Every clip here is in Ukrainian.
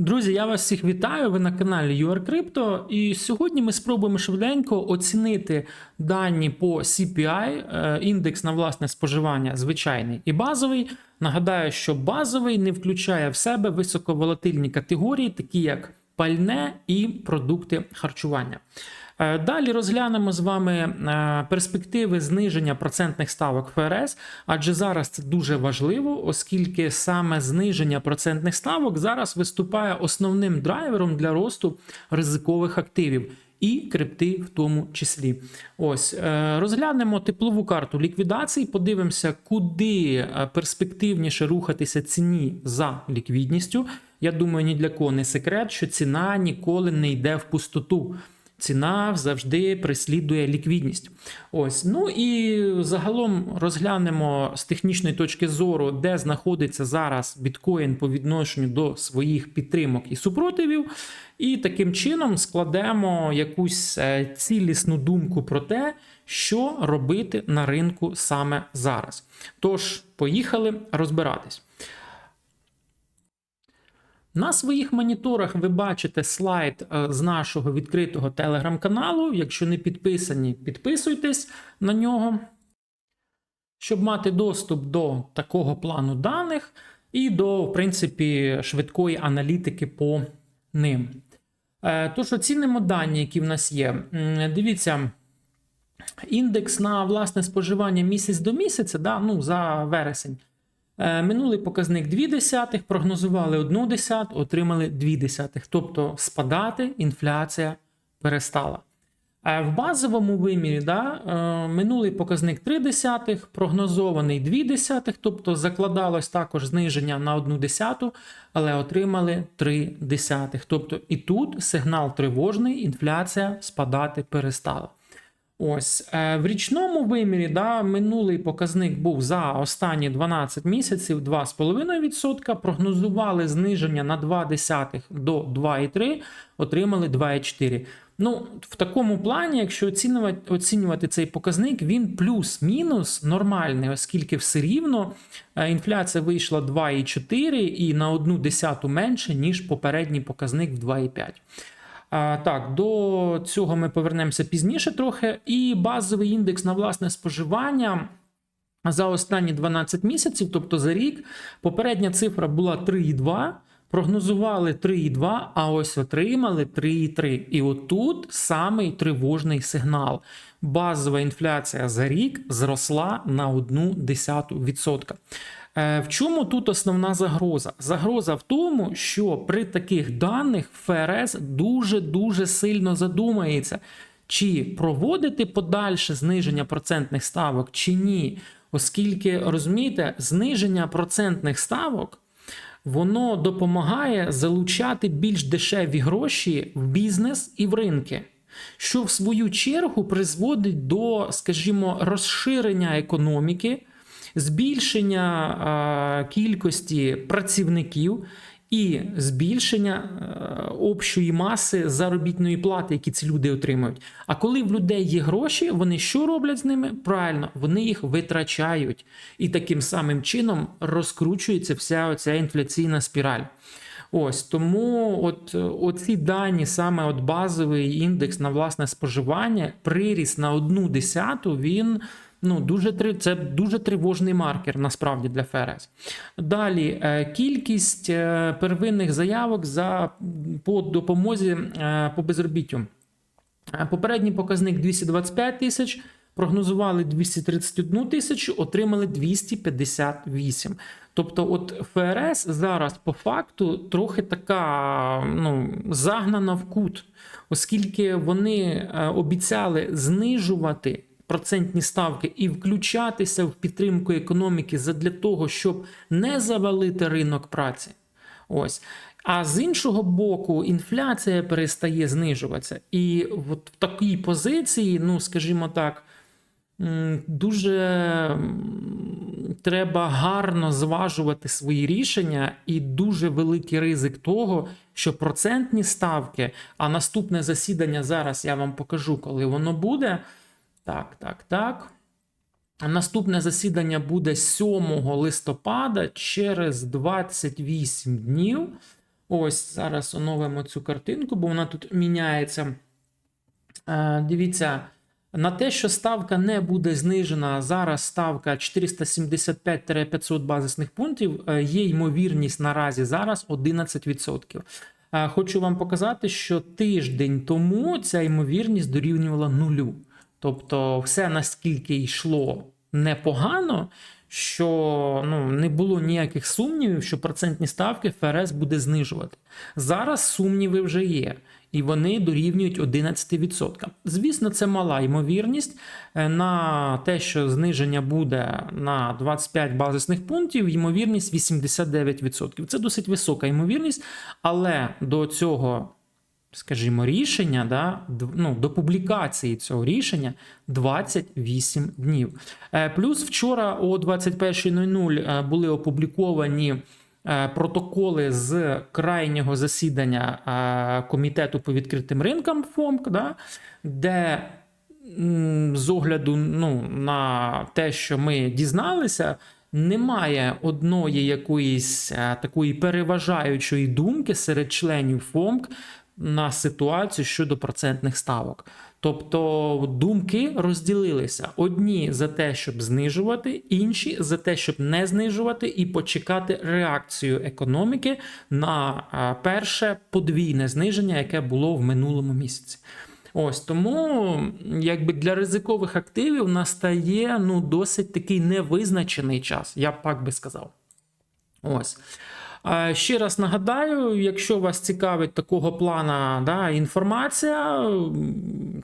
Друзі, я вас всіх вітаю. Ви на каналі UrCrypto. І сьогодні ми спробуємо швиденько оцінити дані по CPI, е, індекс на власне споживання, звичайний і базовий. Нагадаю, що базовий не включає в себе високоволатильні категорії, такі як пальне і продукти харчування. Е, Далі розглянемо з вами е, перспективи зниження процентних ставок ФРС, адже зараз це дуже важливо, оскільки саме зниження процентних ставок зараз виступає основним драйвером для росту ризикових активів. І крипти в тому числі. Ось е, розглянемо теплову карту ліквідації, подивимося, куди перспективніше рухатися ціні за ліквідністю. Я думаю, ні для кого не секрет, що ціна ніколи не йде в пустоту. Ціна завжди прислідує ліквідність. Ось, ну і загалом розглянемо з технічної точки зору, де знаходиться зараз біткоін по відношенню до своїх підтримок і супротивів. І таким чином складемо якусь е, цілісну думку про те, що робити на ринку саме зараз. Тож, поїхали розбиратись. На своїх моніторах ви бачите слайд е, з нашого відкритого телеграм-каналу. Якщо не підписані, підписуйтесь на нього, щоб мати доступ до такого плану даних і до, в принципі, швидкої аналітики по ним. Е, Тож, оцінимо дані, які в нас є. Дивіться, індекс на власне споживання місяць до місяця, да, ну, за вересень. Е, Минулий показник 2 десятих, прогнозували 1 десяту, отримали 2 десятих. Тобто спадати інфляція перестала. Е, В базовому вимірі да, е, минулий показник 3 десятих, прогнозований 2 десятих, тобто закладалось також зниження на 1 десяту, але отримали 3. Тобто і тут сигнал тривожний, інфляція спадати перестала. Ось е, в річному вимірі да, минулий показник був за останні 12 місяців 2,5%. Прогнозували зниження на 0,2 до 2,3, отримали 2,4. Ну, в такому плані, якщо оцінювати, оцінювати цей показник, він плюс-мінус нормальний, оскільки все рівно е, інфляція вийшла 2,4 і на 1 десяту менше, ніж попередній показник в 2,5. Так, до цього ми повернемося пізніше трохи. І базовий індекс на власне споживання за останні 12 місяців, тобто за рік, попередня цифра була 3,2. Прогнозували 3,2, а ось отримали 3,3. І отут самий тривожний сигнал. Базова інфляція за рік зросла на 0,1%. Е, В чому тут основна загроза? Загроза в тому, що при таких даних ФРС дуже-дуже сильно задумається, чи проводити подальше зниження процентних ставок, чи ні. Оскільки, розумієте, зниження процентних ставок воно допомагає залучати більш дешеві гроші в бізнес і в ринки. Що в свою чергу призводить до, скажімо, розширення економіки, збільшення кількості працівників і збільшення общої маси заробітної плати, які ці люди отримують. А коли в людей є гроші, вони що роблять з ними? Правильно, вони їх витрачають. І таким самим чином розкручується вся оця інфляційна спіраль. Ось тому, от оці дані, саме от базовий індекс на власне споживання, приріст на одну десяту, він ну дуже три- це дуже тривожний маркер насправді для ФРС. Далі е, кількість е, первинних заявок за по допомозі е, по безробіттю. Попередній показник 225 тисяч. Прогнозували 231 тисячу, отримали 258. Тобто, от ФРС зараз по факту трохи така ну, загнана в кут, оскільки вони обіцяли знижувати процентні ставки і включатися в підтримку економіки задля того, щоб не завалити ринок праці. Ось. А з іншого боку, інфляція перестає знижуватися. І от в такій позиції, ну скажімо так, дуже треба гарно зважувати свої рішення, і дуже великий ризик того, що процентні ставки, а наступне засідання зараз я вам покажу, коли воно буде. Так, так, так. Наступне засідання буде 7 листопада через 28 днів. Ось зараз оновимо цю картинку, бо вона тут міняється. Е, Дивіться, на те, що ставка не буде знижена, зараз ставка 475-500 базисних пунктів, е, є ймовірність наразі зараз 11%. Е, Хочу вам показати, що тиждень тому ця ймовірність дорівнювала нулю. Тобто, все наскільки йшло непогано, що ну, не було ніяких сумнівів, що процентні ставки ФРС буде знижувати. Зараз сумніви вже є, і вони дорівнюють 11%. Звісно, це мала ймовірність Е, на те, що зниження буде на 25 базисних пунктів, ймовірність 89%. Це досить висока ймовірність, але до цього. Скажімо, рішення да, ну, до публікації цього рішення 28 днів. Е, Плюс вчора о 21.00 е, були опубліковані е, протоколи з крайнього засідання комітету по відкритим ринкам ФОМК, да, де з огляду ну, на те, що ми дізналися, немає одної якоїсь такої переважаючої думки серед членів ФОМК на ситуацію щодо процентних ставок. Тобто думки розділилися: одні за те, щоб знижувати, інші за те, щоб не знижувати, і почекати реакцію економіки на е, перше подвійне зниження, яке було в минулому місяці. Ось тому, якби для ризикових активів настає ну досить такий невизначений час, я б так би сказав. Ось. Ще раз нагадаю, якщо вас цікавить такого плана да, інформація,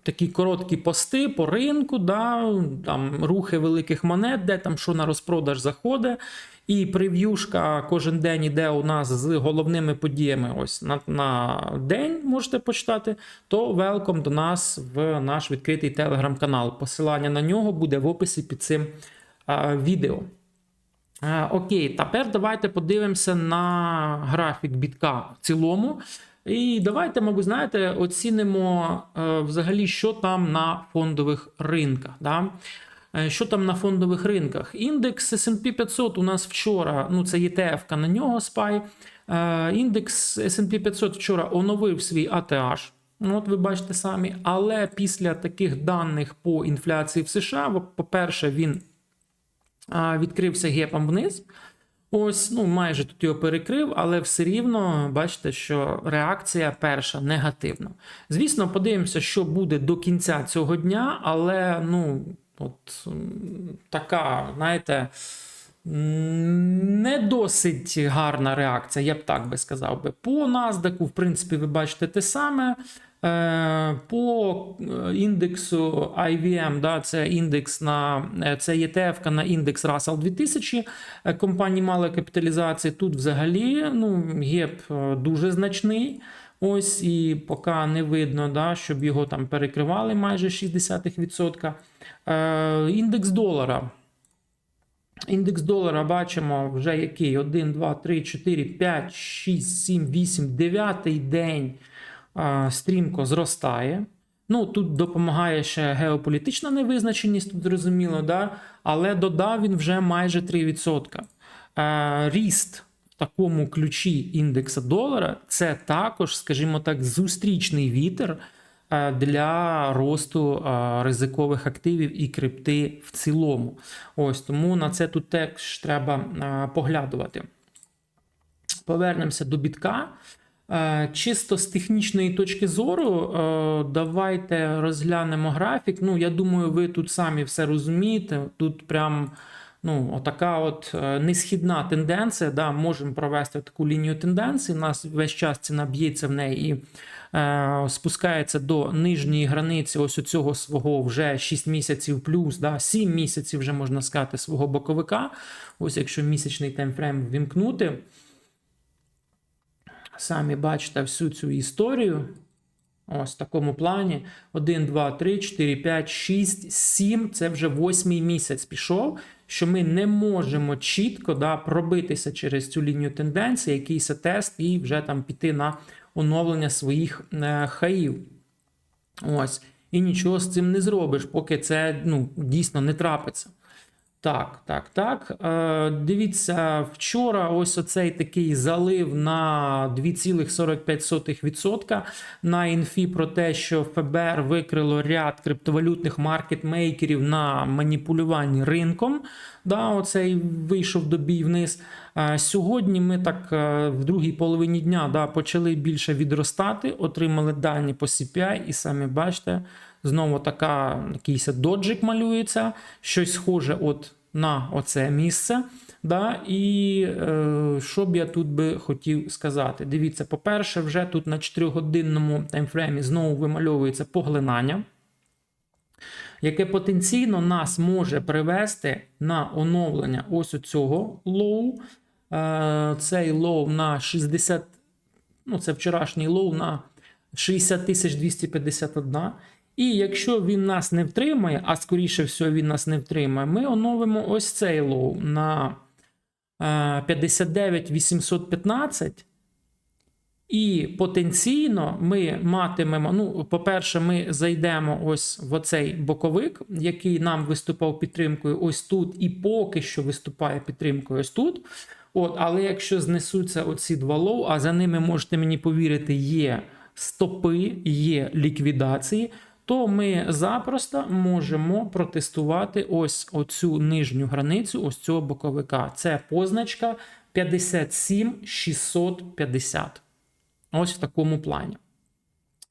такі короткі пости по ринку, да, там рухи великих монет, де там що на розпродаж заходить, і прев'юшка кожен день іде у нас з головними подіями. Ось на, на день можете почитати, то велком до нас в наш відкритий телеграм-канал. Посилання на нього буде в описі під цим а, відео. Е, Окей, тепер давайте подивимося на графік бітка в цілому. І давайте, мабуть, знаєте, оцінимо е, взагалі, що там на фондових ринках. Да? Е, Що там на фондових ринках? Індекс SP 500 у нас вчора, ну це ETF на нього. Е, Індекс SP 500 вчора оновив свій ATH. Ну, От ви бачите самі. Але після таких даних по інфляції в США, по-перше, він відкрився гепом вниз. Ось, ну майже тут його перекрив, але все рівно бачите, що реакція перша негативна. Звісно, подивимося, що буде до кінця цього дня, але ну, от така, знаєте, не досить гарна реакція, я б так би сказав би. По NASDAQ, в принципі, ви бачите те саме. Е, По е, індексу IVM, да, це індекс на е, це ETF на індекс Russell 2000 е, компанії малої капіталізації. Тут взагалі ну, геп дуже значний. Ось і поки не видно, да, щоб його там перекривали майже 0,6%. Е, Індекс долара. Індекс долара бачимо вже який 1, 2, 3, 4, 5, 6, 7, 8, 9 день стрімко зростає. Ну, тут допомагає ще геополітична невизначеність, тут зрозуміло, да? але додав він вже майже 3%. Е, ріст в такому ключі індекса долара це також, скажімо так, зустрічний вітер для росту е, ризикових активів і крипти в цілому. Ось тому на це тут теж треба е, поглядувати. Повернемося до бітка. Е, Чисто з технічної точки зору, е, давайте розглянемо графік. Ну, я думаю, ви тут самі все розумієте. Тут прям ну, отака от е, несхідна тенденція. Да, Можемо провести таку лінію тенденції. У нас весь час ціна б'ється в неї і е, спускається до нижньої границі ось у цього свого вже 6 місяців плюс, да, 7 місяців вже можна сказати, свого боковика. Ось якщо місячний таймфрейм вімкнути. Самі бачите всю цю історію. Ось в такому плані. 1, 2, 3, 4, 5, 6, 7. Це вже восьмий місяць пішов, що ми не можемо чітко да, пробитися через цю лінію тенденції, якийсь тест, і вже там піти на оновлення своїх е, хаїв. Ось. І нічого з цим не зробиш, поки це ну, дійсно не трапиться. Так, так, так. Е, дивіться, вчора ось оцей такий залив на 2,45% на інфі про те, що ФБР викрило ряд криптовалютних маркетмейкерів на маніпулюванні ринком. Да, Оцей вийшов до бій вниз. Е, сьогодні ми так е, в другій половині дня да, почали більше відростати, отримали дані по CPI, і самі бачите. Знову така якийсь доджик малюється, щось схоже от на оце місце. Да? І е, що б я тут би хотів сказати? Дивіться, по-перше, вже тут на 4-годинному таймфреймі знову вимальовується поглинання, яке потенційно нас може привести на оновлення ось цього лоу. Е, цей лоу на 60, ну це вчорашній лоу на 60 251. І якщо він нас не втримає, а скоріше всього він нас не втримає, ми оновимо ось цей лоу на 59 815. І потенційно ми матимемо. Ну, по-перше, ми зайдемо ось в оцей боковик, який нам виступав підтримкою ось тут, і поки що виступає підтримкою ось тут. От, Але якщо знесуться оці два лоу, а за ними можете мені повірити, є стопи, є ліквідації, то ми запросто можемо протестувати ось оцю нижню границю ось цього боковика. Це позначка 57650. Ось в такому плані.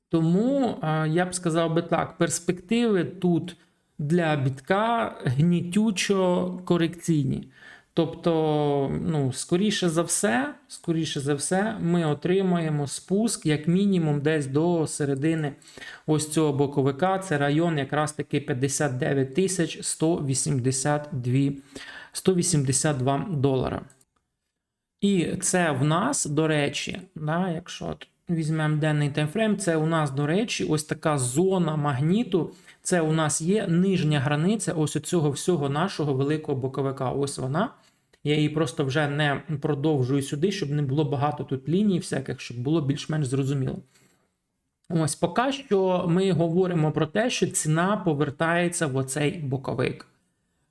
Тому я б сказав би так: перспективи тут для бітка гнітючо корекційні. Тобто, ну, скоріше за все, скоріше за все, ми отримаємо спуск, як мінімум, десь до середини ось цього боковика. Це район якраз таки 59 тисяч 182 182 долара. І це в нас, до речі, да, якщо візьмемо денний таймфрейм, це у нас, до речі, ось така зона магніту. Це у нас є нижня границя ось цього всього нашого великого боковика. Ось вона. Я її просто вже не продовжую сюди, щоб не було багато тут ліній, всяких, щоб було більш-менш зрозуміло. Ось поки що ми говоримо про те, що ціна повертається в оцей боковик.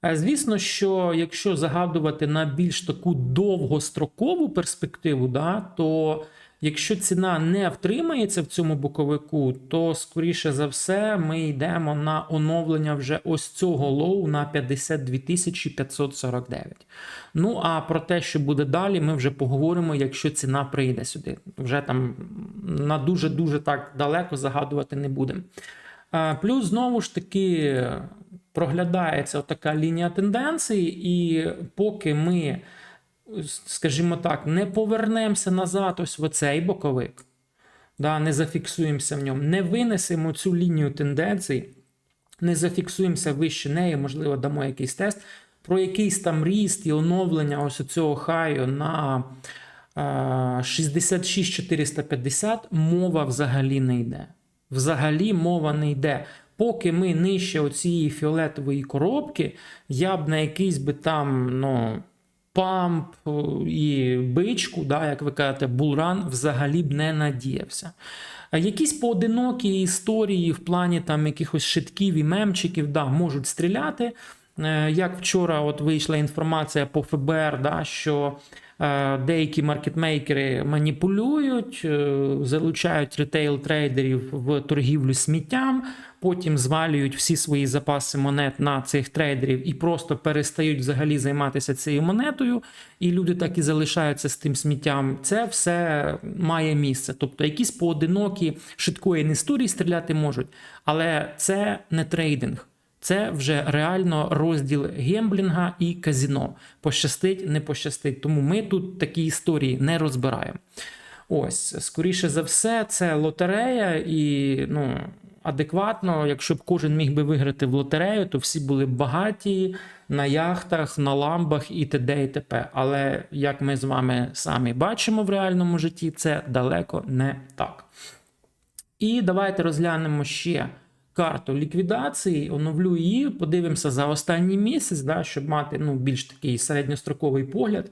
Е, звісно, що якщо загадувати на більш таку довгострокову перспективу, да, то Якщо ціна не втримається в цьому боковику, то скоріше за все ми йдемо на оновлення вже ось цього лоу на 52 549. Ну а про те, що буде далі, ми вже поговоримо, якщо ціна прийде сюди. Вже там на дуже-дуже так далеко загадувати не будемо. Плюс, знову ж таки, проглядається така лінія тенденції, і поки ми скажімо так, не повернемося назад ось в оцей боковик, да, не зафіксуємося в ньому, не винесемо цю лінію тенденцій, не зафіксуємося вище неї, можливо, дамо якийсь тест. Про якийсь там ріст і оновлення ось цього хаю на 66450 мова взагалі не йде. Взагалі мова не йде. Поки ми нижче оцієї фіолетової коробки, я б на якийсь би там, ну памп і бичку, да, як ви кажете, булран взагалі б не надіявся. Якісь поодинокі історії в плані там якихось шитків і мемчиків да, можуть стріляти. Е, як вчора от вийшла інформація по ФБР, да, що Е, деякі маркетмейкери маніпулюють, е, залучають ретейл-трейдерів в торгівлю сміттям, потім звалюють всі свої запаси монет на цих трейдерів і просто перестають взагалі займатися цією монетою. І люди так і залишаються з тим сміттям. Це все має місце. Тобто якісь поодинокі швидкої історії стріляти можуть, але це не трейдинг. Це вже реально розділ гемблінга і казіно. Пощастить, не пощастить. Тому ми тут такі історії не розбираємо. Ось, скоріше за все, це лотерея, і ну, адекватно, якщо б кожен міг би виграти в лотерею, то всі були б багаті на яхтах, на ламбах і т.д. і т.п. Але як ми з вами самі бачимо в реальному житті, це далеко не так. І давайте розглянемо ще карту ліквідації, оновлю її, подивимося за останній місяць, да, щоб мати ну, більш такий середньостроковий погляд.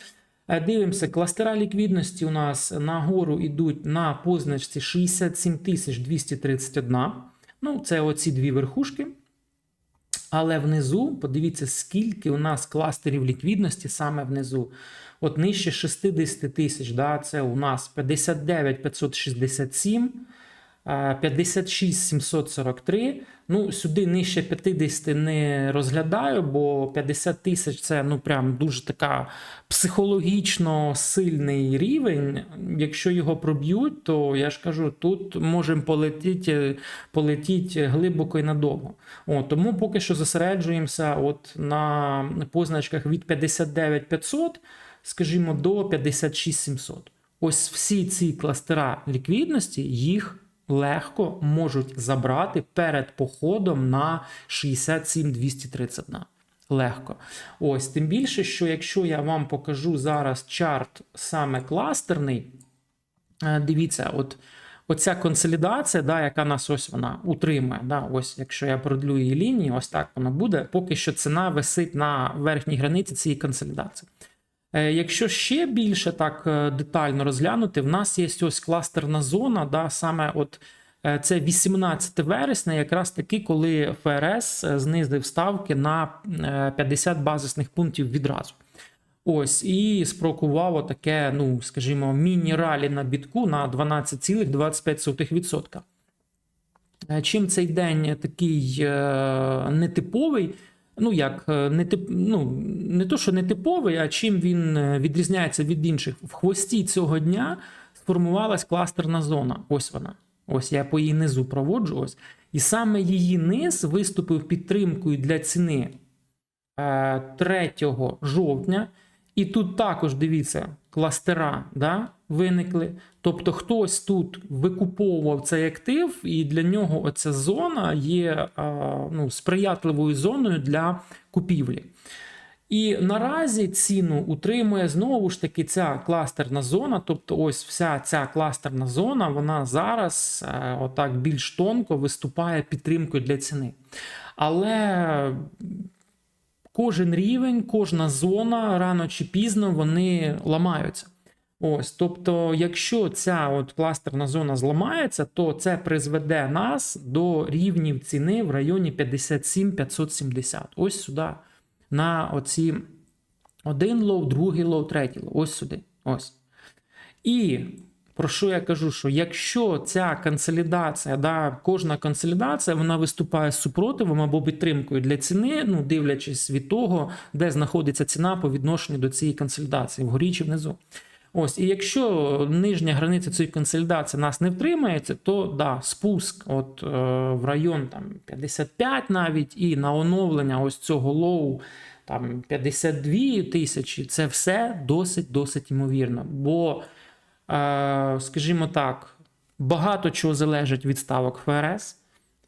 Е, дивимося, кластера ліквідності у нас нагору йдуть на позначці 67 231. Ну, це оці дві верхушки. Але внизу, подивіться, скільки у нас кластерів ліквідності саме внизу. От нижче 60 тисяч, да, це у нас 59 567, е, 56 743. Ну, сюди нижче 50 не розглядаю, бо 50 тисяч це ну прям дуже така психологічно сильний рівень. Якщо його проб'ють, то я ж кажу, тут можемо полетіти, полетіти глибоко і надовго. О, тому поки що зосереджуємося от на позначках від 59 500, скажімо, до 56 700. Ось всі ці кластера ліквідності їх легко можуть забрати перед походом на 67 231. Легко. Ось, тим більше, що якщо я вам покажу зараз чарт саме кластерний, е, дивіться, от оця консолідація, да, яка нас ось вона утримує. Да, ось, Якщо я продлю її лінії, ось так воно буде. Поки що ціна висить на верхній границі цієї консолідації. Е, Якщо ще більше так е, детально розглянути, в нас є ось кластерна зона, да, саме от е, це 18 вересня, якраз таки, коли ФРС знизив ставки на е, 50 базисних пунктів відразу. Ось, і спрокувало таке, ну, скажімо, міні-ралі на бітку на 12,25%. Е, Чим цей день такий нетиповий? Ну, як е, не тип, ну, не то, що нетиповий, а чим він е, відрізняється від інших. В хвості цього дня сформувалась кластерна зона. Ось вона. Ось я по її низу проводжу. Ось. І саме її низ виступив підтримкою для ціни е, 3 жовтня. І тут також дивіться, кластера да, виникли. Тобто хтось тут викуповував цей актив, і для нього оця зона є ну, сприятливою зоною для купівлі. І наразі ціну утримує знову ж таки ця кластерна зона. Тобто, ось вся ця кластерна зона, вона зараз е, отак більш тонко виступає підтримкою для ціни. Але кожен рівень, кожна зона рано чи пізно вони ламаються. Ось, тобто, якщо ця от кластерна зона зламається, то це призведе нас до рівнів ціни в районі 57-570. Ось сюди. На оці один лоу, другий лоу, третій лоу. Ось сюди. Ось. І про що я кажу? Що якщо ця консолідація, да, кожна консолідація вона виступає з супротивом або підтримкою для ціни, ну дивлячись від того, де знаходиться ціна по відношенню до цієї консолідації, вгорі чи внизу. Ось, і якщо нижня границя цієї консолідації нас не втримається, то да, спуск от, е, в район там, 55 навіть і на оновлення ось цього лоу там 52 тисячі, це все досить-досить ймовірно. Бо, скажімо так, багато чого залежить від ставок ФРС.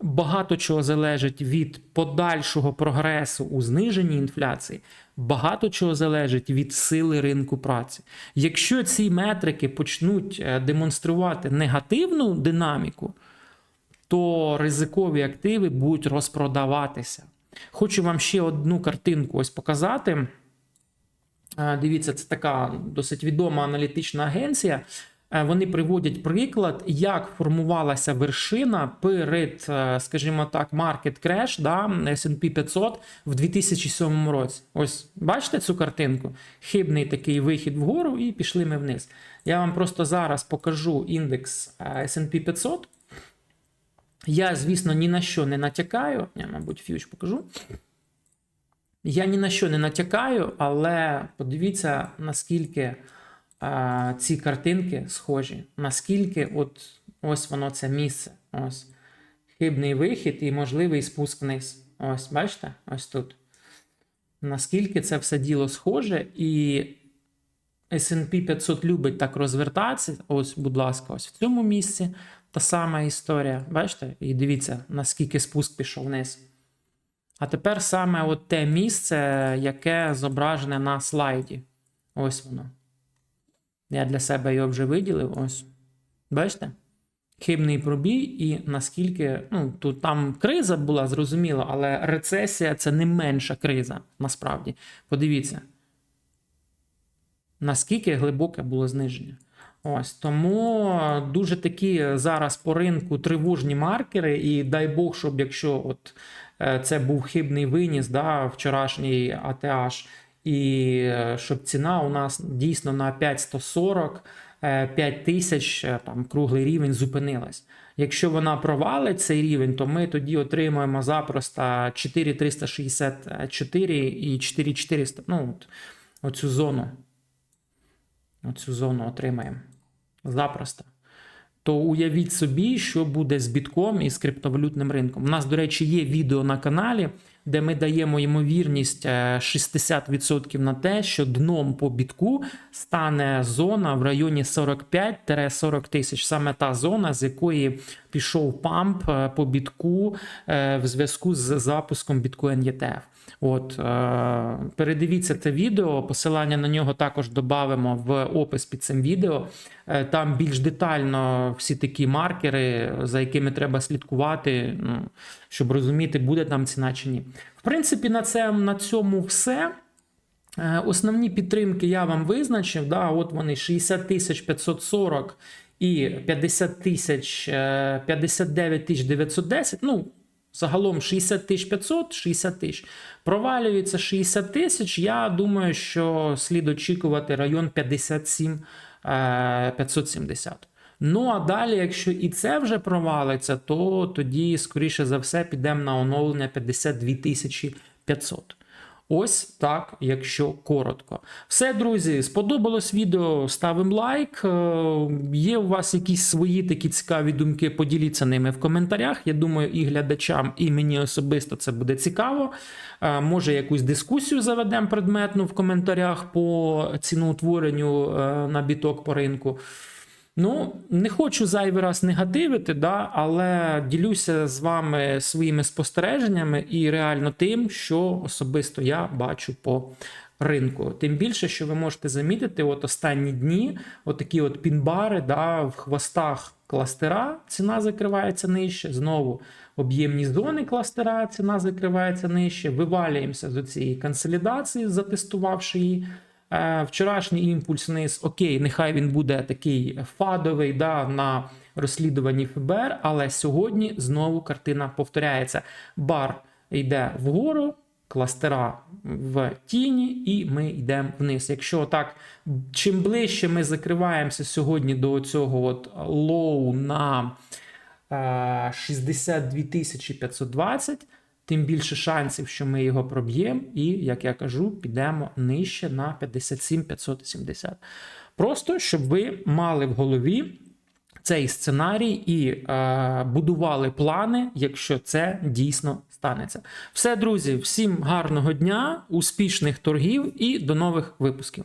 Багато чого залежить від подальшого прогресу у зниженні інфляції, багато чого залежить від сили ринку праці. Якщо ці метрики почнуть е, демонструвати негативну динаміку, то ризикові активи будуть розпродаватися. Хочу вам ще одну картинку ось показати. Е, Дивіться, це така досить відома аналітична агенція. Е, Вони приводять приклад, як формувалася вершина перед, е, скажімо так, market crash, да, S&P 500 в 2007 році. Ось бачите цю картинку? Хибний такий вихід вгору, і пішли ми вниз. Я вам просто зараз покажу індекс S&P 500. Я, звісно, ні на що не натякаю. Я, мабуть, фьюч покажу. Я ні на що не натякаю, але подивіться, наскільки а, ці картинки схожі, наскільки от ось воно це місце. Ось хибний вихід і можливий спуск вниз. Ось, бачите? Ось тут. Наскільки це все діло схоже, і SP 500 любить так розвертатися. Ось, будь ласка, ось в цьому місці та сама історія. Бачите? І дивіться, наскільки спуск пішов вниз. А тепер саме от те місце, яке зображене на слайді. Ось воно. Я для себе його вже виділив. Ось. Бачите? Хибний пробій, і наскільки. Ну, тут там криза була, зрозуміло, але рецесія це не менша криза, насправді. Подивіться, наскільки глибоке було зниження. Ось тому дуже такі зараз по ринку тривожні маркери, і дай Бог, щоб якщо от це був хибний виніс, да, вчорашній АТH, і е, щоб ціна у нас дійсно на 5140, 5 тисяч, е, там круглий рівень зупинилась. Якщо вона провалить цей рівень, то ми тоді отримаємо запросто 4364 і 4400. Ну, от, оцю зону. Оцю зону отримаємо. Запросто. То уявіть собі, що буде з бітком і з криптовалютним ринком. У нас, до речі, є відео на каналі, де ми даємо ймовірність е, 60% на те, що дном по бітку стане зона в районі 45-40 тисяч. Саме та зона, з якої пішов памп е, по бітку е, в зв'язку з запуском Bitcoin ETF. От, е, передивіться це відео, посилання на нього також додамо в опис під цим відео. Е, Там більш детально всі такі маркери, за якими треба слідкувати, ну, щоб розуміти, буде там ціна чи ні. В принципі, на, це, на цьому все. Е, Основні підтримки я вам визначив. Да, от вони 60 тисяч 540 і 50 тисяч е, 59 тисяч 910. Ну, загалом 60 тисяч 500, 60 тисяч. Провалюється 60 тисяч. Я думаю, що слід очікувати район 57 е, 570. Ну а далі, якщо і це вже провалиться, то тоді, скоріше за все, підемо на оновлення 52 тисячі 500. Ось так, якщо коротко. Все, друзі, сподобалось відео. Ставимо лайк. Е, Є у вас якісь свої такі цікаві думки? Поділіться ними в коментарях. Я думаю, і глядачам, і мені особисто це буде цікаво. Е, Може, якусь дискусію заведемо предметну в коментарях по ціноутворенню е, на біток по ринку. Ну, не хочу зайвий раз негативити, да, але ділюся з вами своїми спостереженнями і реально тим, що особисто я бачу по ринку. Тим більше, що ви можете замітити, от останні дні, от такі от пінбари, да, в хвостах кластера ціна закривається нижче. Знову об'ємні зони кластера ціна закривається нижче. Вивалюємося з цієї консолідації, затестувавши її. Е, Вчорашній імпульс вниз, окей, нехай він буде такий фадовий да, на розслідуванні ФБР, але сьогодні знову картина повторяється. Бар йде вгору, кластера в тіні, і ми йдемо вниз. Якщо так, чим ближче ми закриваємося сьогодні до цього от лоу на е, 62 520, тим більше шансів, що ми його проб'ємо, і, як я кажу, підемо нижче на 57 570. Просто щоб ви мали в голові цей сценарій і е, будували плани, якщо це дійсно станеться. Все, друзі, всім гарного дня, успішних торгів і до нових випусків.